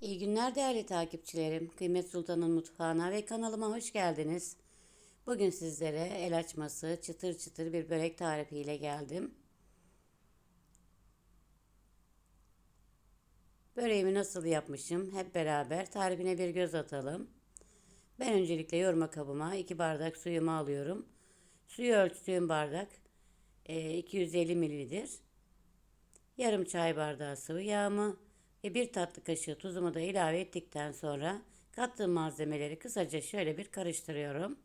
İyi günler değerli takipçilerim. Kıymet Sultan'ın mutfağına ve kanalıma hoş geldiniz. Bugün sizlere el açması çıtır çıtır bir börek tarifiyle geldim. Böreğimi nasıl yapmışım hep beraber tarifine bir göz atalım. Ben öncelikle yoğurma kabıma 2 bardak suyumu alıyorum. Suyu ölçtüğüm bardak 250 mililitir. Yarım çay bardağı sıvı yağımı ve bir tatlı kaşığı tuzumu da ilave ettikten sonra kattığım malzemeleri kısaca şöyle bir karıştırıyorum.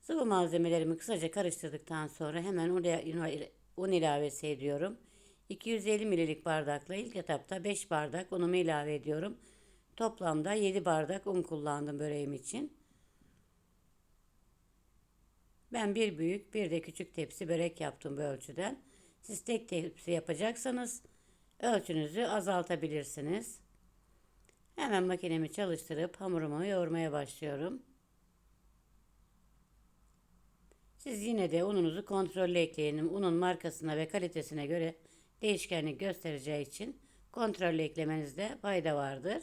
Sıvı malzemelerimi kısaca karıştırdıktan sonra hemen un ilavesi ediyorum. 250 ml'lik bardakla ilk etapta 5 bardak unumu ilave ediyorum. Toplamda 7 bardak un kullandım böreğim için. Ben bir büyük bir de küçük tepsi börek yaptım bu ölçüden. Siz tek tepsi yapacaksanız ölçünüzü azaltabilirsiniz. Hemen makinemi çalıştırıp hamurumu yoğurmaya başlıyorum. Siz yine de ununuzu kontrollü ekleyin. Unun markasına ve kalitesine göre değişkenlik göstereceği için kontrollü eklemenizde fayda vardır.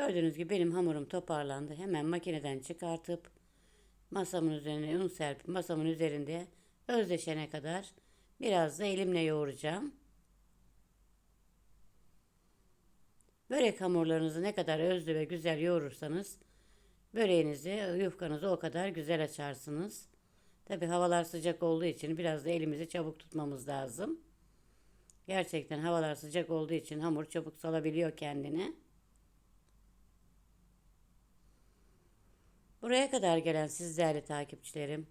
Gördüğünüz gibi benim hamurum toparlandı. Hemen makineden çıkartıp masamın üzerine un serpip masamın üzerinde özleşene kadar biraz da elimle yoğuracağım. Börek hamurlarınızı ne kadar özlü ve güzel yoğurursanız böreğinizi, yufkanızı o kadar güzel açarsınız. Tabi havalar sıcak olduğu için biraz da elimizi çabuk tutmamız lazım. Gerçekten havalar sıcak olduğu için hamur çabuk salabiliyor kendini. Buraya kadar gelen siz değerli takipçilerim,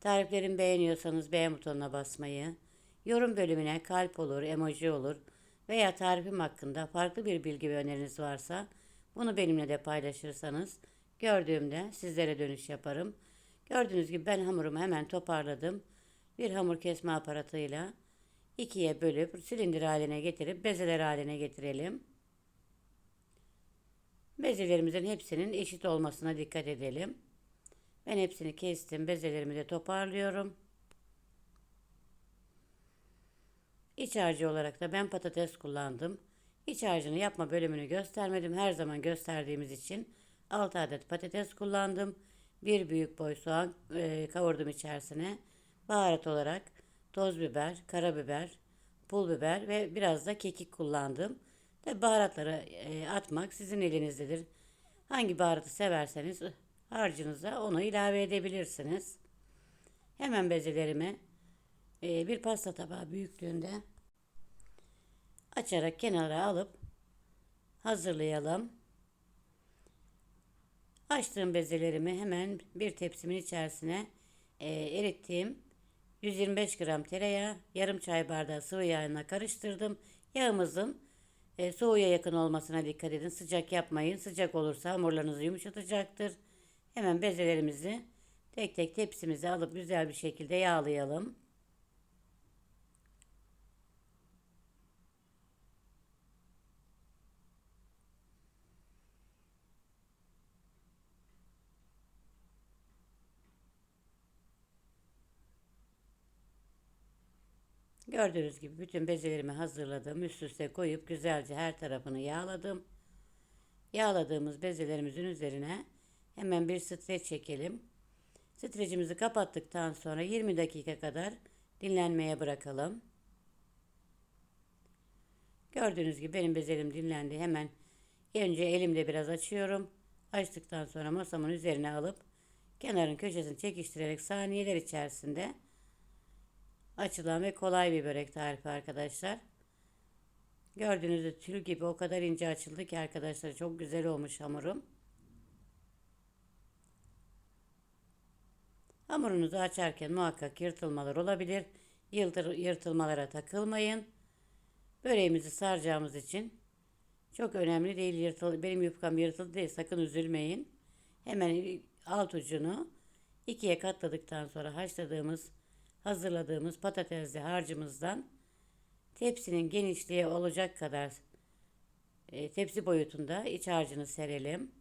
tariflerimi beğeniyorsanız beğen butonuna basmayı, yorum bölümüne kalp olur, emoji olur veya tarifim hakkında farklı bir bilgi ve öneriniz varsa bunu benimle de paylaşırsanız gördüğümde sizlere dönüş yaparım. Gördüğünüz gibi ben hamurumu hemen toparladım. Bir hamur kesme aparatıyla ikiye bölüp silindir haline getirip bezeler haline getirelim. Bezelerimizin hepsinin eşit olmasına dikkat edelim. Ben hepsini kestim. Bezelerimi de toparlıyorum. İç harcı olarak da ben patates kullandım. İç harcını yapma bölümünü göstermedim. Her zaman gösterdiğimiz için 6 adet patates kullandım. Bir büyük boy soğan e, kavurdum içerisine. Baharat olarak toz biber, karabiber, pul biber ve biraz da kekik kullandım. Tabi baharatları e, atmak sizin elinizdedir. Hangi baharatı severseniz harcınıza onu ilave edebilirsiniz. Hemen bezelerimi e, bir pasta tabağı büyüklüğünde açarak kenara alıp hazırlayalım. Açtığım bezelerimi hemen bir tepsimin içerisine e, erittiğim 125 gram tereyağı, yarım çay bardağı sıvı yağına karıştırdım. Yağımızın e, soğuya yakın olmasına dikkat edin. Sıcak yapmayın. Sıcak olursa hamurlarınızı yumuşatacaktır. Hemen bezelerimizi tek tek tepsimize alıp güzel bir şekilde yağlayalım. Gördüğünüz gibi bütün bezelerimi hazırladım. Üst üste koyup güzelce her tarafını yağladım. Yağladığımız bezelerimizin üzerine hemen bir streç çekelim. Streçimizi kapattıktan sonra 20 dakika kadar dinlenmeye bırakalım. Gördüğünüz gibi benim bezelerim dinlendi. Hemen önce elimle biraz açıyorum. Açtıktan sonra masamın üzerine alıp kenarın köşesini çekiştirerek saniyeler içerisinde açılan ve kolay bir börek tarifi arkadaşlar. Gördüğünüzde tül gibi o kadar ince açıldı ki arkadaşlar çok güzel olmuş hamurum. Hamurunuzu açarken muhakkak yırtılmalar olabilir. Yırtır, yırtılmalara takılmayın. Böreğimizi saracağımız için çok önemli değil. Yırtıl, benim yufkam yırtıldı değil. Sakın üzülmeyin. Hemen alt ucunu ikiye katladıktan sonra haşladığımız hazırladığımız patatesli harcımızdan tepsinin genişliği olacak kadar e, tepsi boyutunda iç harcını serelim.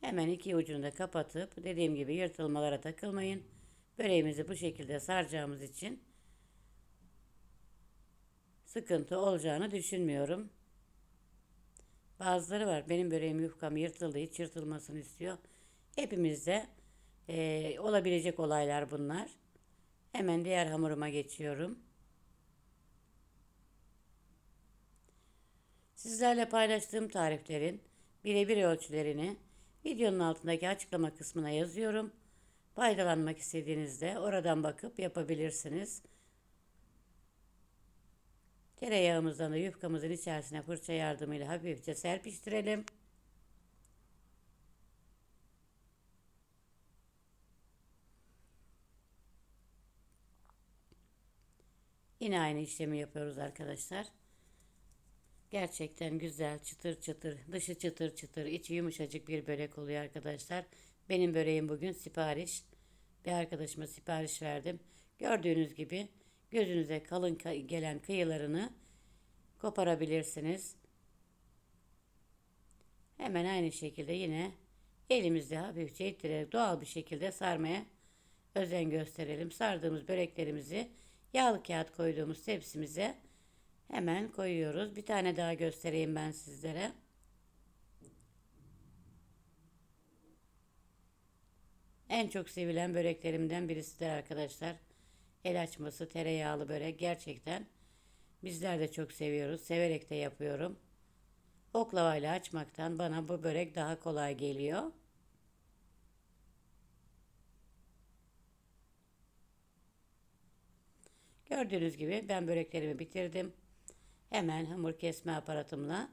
Hemen iki ucunu da kapatıp dediğim gibi yırtılmalara takılmayın. Böreğimizi bu şekilde saracağımız için sıkıntı olacağını düşünmüyorum. Bazıları var benim böreğim yufkam yırtıldı hiç yırtılmasını istiyor. Hepimizde e, olabilecek olaylar bunlar. Hemen diğer hamuruma geçiyorum. Sizlerle paylaştığım tariflerin birebir ölçülerini videonun altındaki açıklama kısmına yazıyorum. Faydalanmak istediğinizde oradan bakıp yapabilirsiniz. Tereyağımızdan da yufkamızın içerisine fırça yardımıyla hafifçe serpiştirelim. Yine aynı işlemi yapıyoruz arkadaşlar. Gerçekten güzel çıtır çıtır dışı çıtır çıtır içi yumuşacık bir börek oluyor arkadaşlar. Benim böreğim bugün sipariş. Bir arkadaşıma sipariş verdim. Gördüğünüz gibi gözünüze kalın gelen kıyılarını koparabilirsiniz. Hemen aynı şekilde yine elimizde hafifçe ittirerek doğal bir şekilde sarmaya özen gösterelim. Sardığımız böreklerimizi yağlı kağıt koyduğumuz tepsimize hemen koyuyoruz. Bir tane daha göstereyim ben sizlere. En çok sevilen böreklerimden birisidir arkadaşlar. El açması tereyağlı börek gerçekten bizler de çok seviyoruz. Severek de yapıyorum. Oklavayla açmaktan bana bu börek daha kolay geliyor. Gördüğünüz gibi ben böreklerimi bitirdim. Hemen hamur kesme aparatımla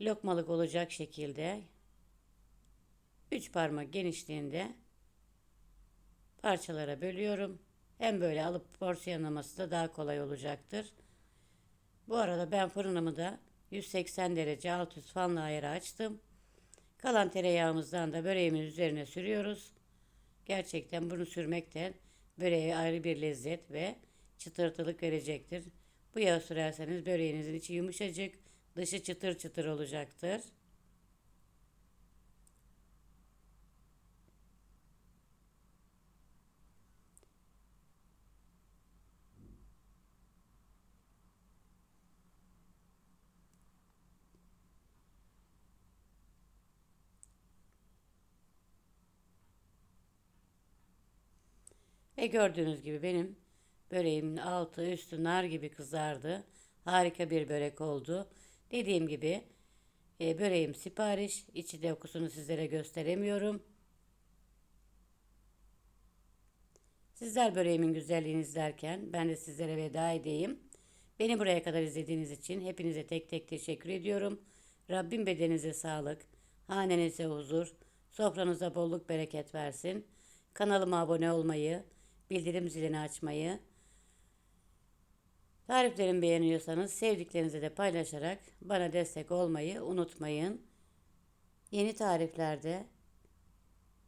lokmalık olacak şekilde 3 parmak genişliğinde parçalara bölüyorum. Hem böyle alıp porsiyonlaması da daha kolay olacaktır. Bu arada ben fırınımı da 180 derece alt üst fanlı ayarı açtım. Kalan tereyağımızdan da böreğimin üzerine sürüyoruz. Gerçekten bunu sürmekten böreğe ayrı bir lezzet ve çıtırtılık verecektir. Bu yağı sürerseniz böreğinizin içi yumuşacık, dışı çıtır çıtır olacaktır. Ve gördüğünüz gibi benim böreğimin altı üstü nar gibi kızardı. Harika bir börek oldu. Dediğim gibi e, böreğim sipariş. İçi de okusunu sizlere gösteremiyorum. Sizler böreğimin güzelliğini izlerken ben de sizlere veda edeyim. Beni buraya kadar izlediğiniz için hepinize tek tek teşekkür ediyorum. Rabbim bedeninize sağlık, hanenize huzur, sofranıza bolluk bereket versin. Kanalıma abone olmayı, bildirim zilini açmayı, tariflerimi beğeniyorsanız sevdiklerinize de paylaşarak bana destek olmayı unutmayın. Yeni tariflerde,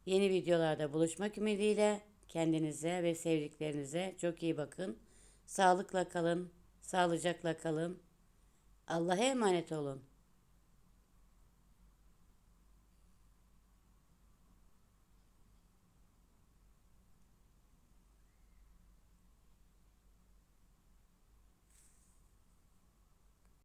yeni videolarda buluşmak ümidiyle kendinize ve sevdiklerinize çok iyi bakın. Sağlıkla kalın, sağlıcakla kalın. Allah'a emanet olun.